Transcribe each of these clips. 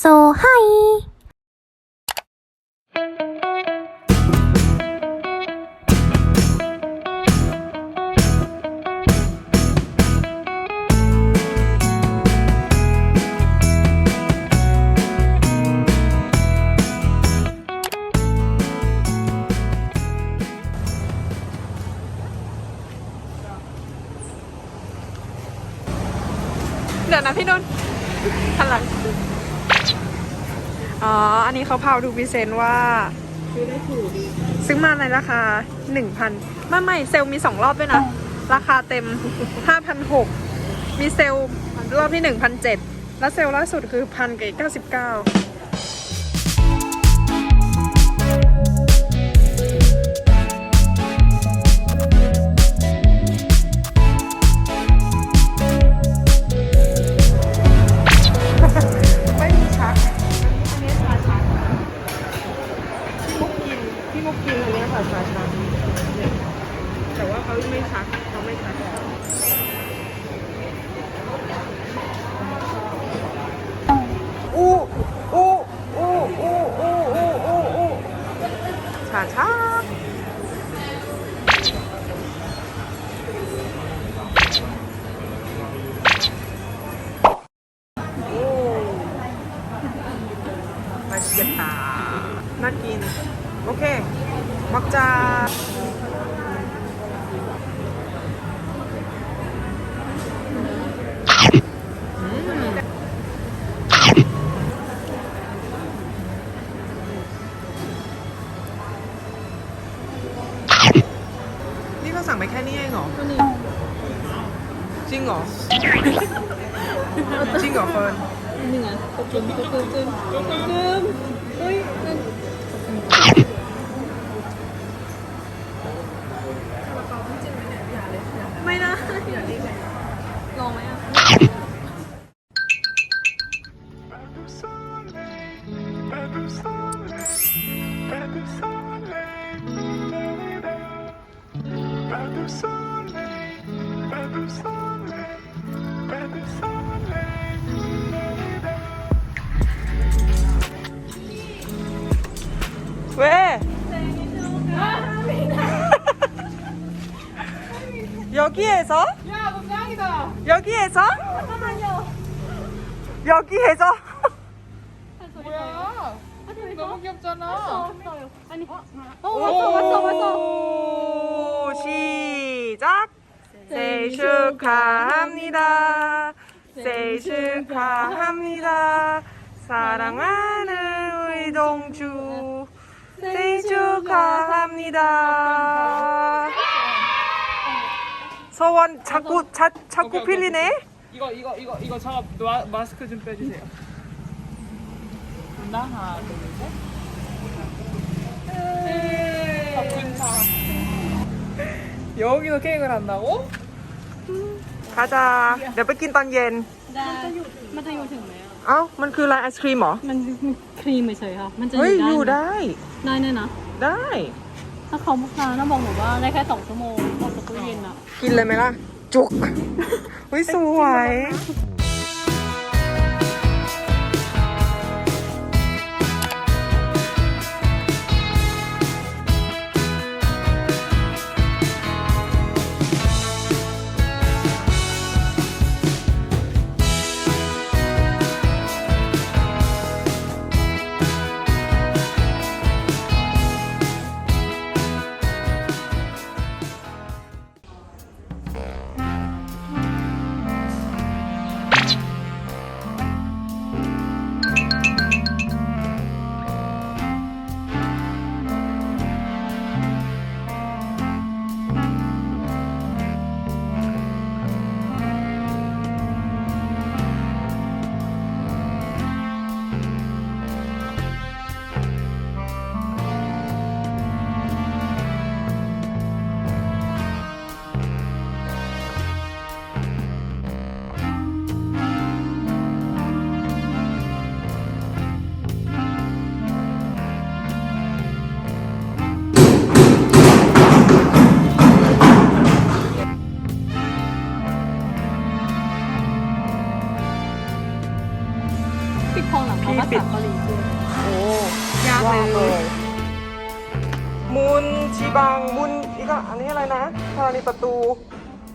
So hi! เดี๋ยวนะพี่นุ่นหันหลัง อ๋อ อันนี้เขาพาดูพิเศษว่า ซื้อได้ถูกซื้อมาในราคา 1,000ไม่ไม่เซลมีสองรอบด้วยนะ ราคาเต็ม 5,600 มีเซลรอบที่ 1,700 แล้วเซลล่าสุดคือพันเก้าสิบเก้า Ah. จริงเหรอ จริงเหรอเฟิร์นนี่ไงกึมกึมกึมกึมกึมกึมกึมเฮ้ยนั่นไม่นะลองไหมอะ Pas de soleil, pas de 여기에서? 야, 너 짱이다. 여기에서? 여기에서? 뭐야? 너무 귀엽잖아. 아니, 어, 오, 왔어, 왔어, 왔어. 시작. 생일 축하합니다. 생일 축하합니다. 사랑하는 우리 동주. 생일 축하합니다. 서원 자꾸 자, 자꾸 오케이, 오케이, 필리네. 이거 이거 이거 이거 잠깐 마, 마스크 좀 빼주세요. 하나 하나 둘셋 덕분차 여기서 케이크를 한다고? 가자. ดี๋ยวไปกินตอนเย็น ได้มันจะอยู่ถึงไหมอ่ะ เอ้า มันคืออะไรไอศครีมเหรอ มันมันครีมเฉยๆค่ะ มันจะอ เฮ้ย ยู่ได้ อยู่ ไหม ได้ ได้แน่นะ ได้ ถ้าเขาพาน้าบอกหนูว่าได้แค่สองชั่วโมงออกจาก ตู้เย็นอะกินเลยไหมล่ะ จุกเฮ้ยสวย องหลังเขาภาษาเกาหลีคือ โอ้ยากเลย มุนจีบัง มุนอีกอ่ะอันนี้อะไรนะธรณีประตู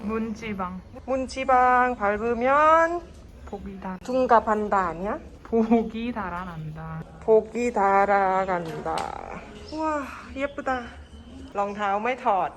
문지방 มุนจีบัง밟으면 복이 다 둔갑한다 아니야? 복이 달아난다. 복이 달아간다. 와 예쁘다. รองเท้าไม่ถอด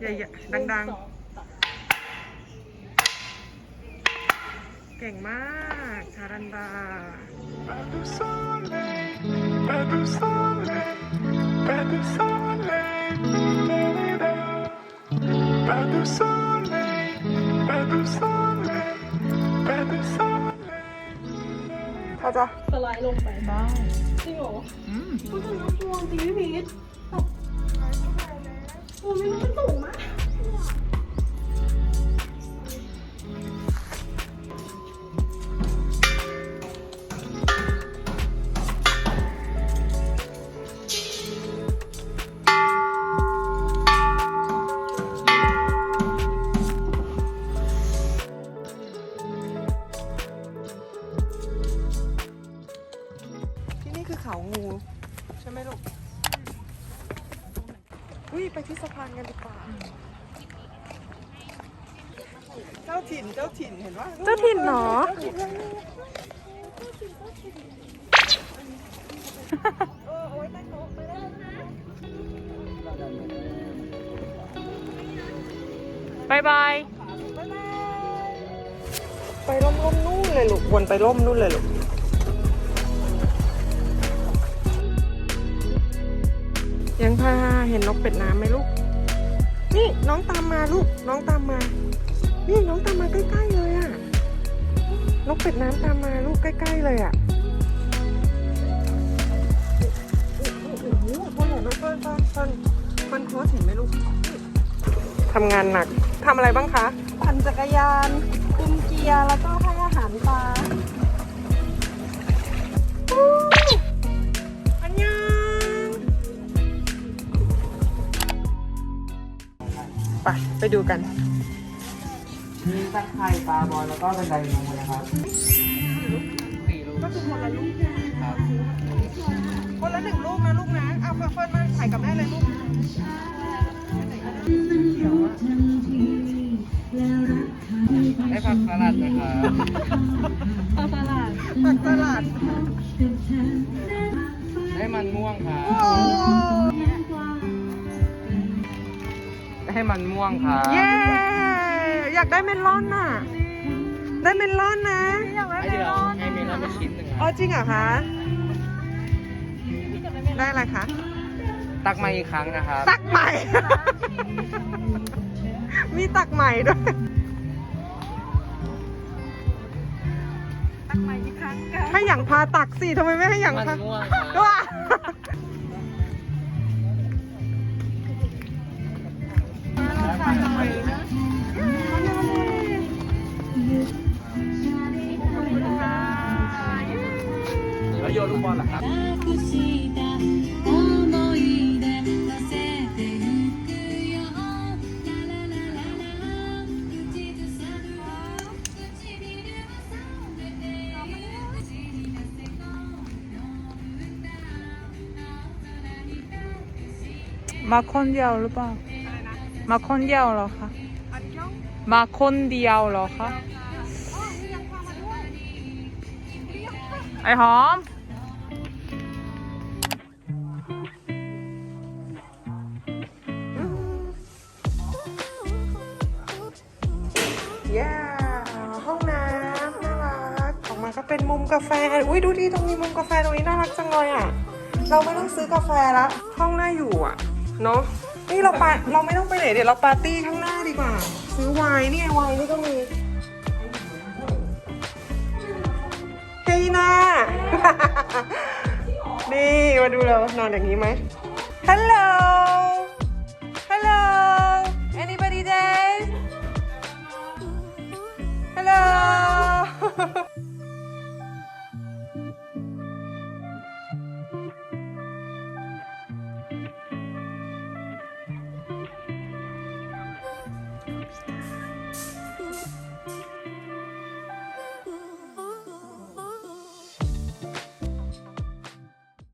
ใหญ่ๆดังๆ เก่งมากชารันดา ถ้าจะสไลด์ลงไปบ้างจริงเหรออืมก็จน้ำพวงจริงพี่พีท โอ้ยมันสูงมากินเจ้าถิ่นเห็นว่าเจ้าถิ่นเหรอ บายบาย ไปร่มร่มนู่นเลยลูกวนไปร่มนู่นเลยลูกยังพาเห็นนกเป็ดน้ำไหมลูก นี่น้องตามมาลูก น้องตามมา นี่น้องตามมาใกล้ๆเลยอะนกเป็ดน้ำตามมาลูกใกล้ๆเลยอะโอ้โหตัวใหญ่มากเฟินเฟินเฟินเฟินโค้ชเห็นไหมลูกทำงานหนักทำอะไรบ้างคะ ปั่นจักรยานคุมเกียร์แล้วก็ให้อาหารปลาอันยังไปไปดูกัน มีตะไคร่ปลาบอลแล้วก็เป็นไดงูนะครับสี่ลูกก็คือคนละลูกครับคนละหนึ่งลูกนะลูกนะ เอาเฟิร์นมาถ่ายกับแม่เลยลูกเดี๋ยวอะได้ผักสลัดนะครับปลาสลัดผักสลัด ได้มันม่วงครับโอ้ได้มันม่วงครับเย้ อยากได้เมลอนน่ะ ได้เมลอนนะอยากได้ไอเมเดียวลอนให้เมลอนไปชิ้นหนึ่งคอ๋อรับจริงเหรอคะได้อะไรคะตักมาอีกครั้งนะครับตักใหม่ มีตักใหม่ด้วยตักใหม่อีกครั้งกันให้อย่างพาตักสิทำไมไม่ให้อย่างมันพาม่วง บอลเหรครับมาคนเดียวหรือเปล่า มาคนเดียวหรอคะ มาคนเดียวหรอคะ ไอหอม เป็นมุมกาแฟ อุ้ยดูดิตรงนี้มุมกาแฟตรงนี้น่ารักจังเลยอะ เราไม่ต้องซื้อกาแฟละห้องน่าอยู่อะ เนอะนี่เราปาเราไม่ต้องไปไหนเดี๋ยวเราปาร์ตี้ข้างหน้าดีกว่า ซื้อไวน์นี่ไงไวน์นี่ก็มีเฮ้ยนานี่มาดูเรานอนอย่างนี้ไหม Hello Hello Anybody there Hello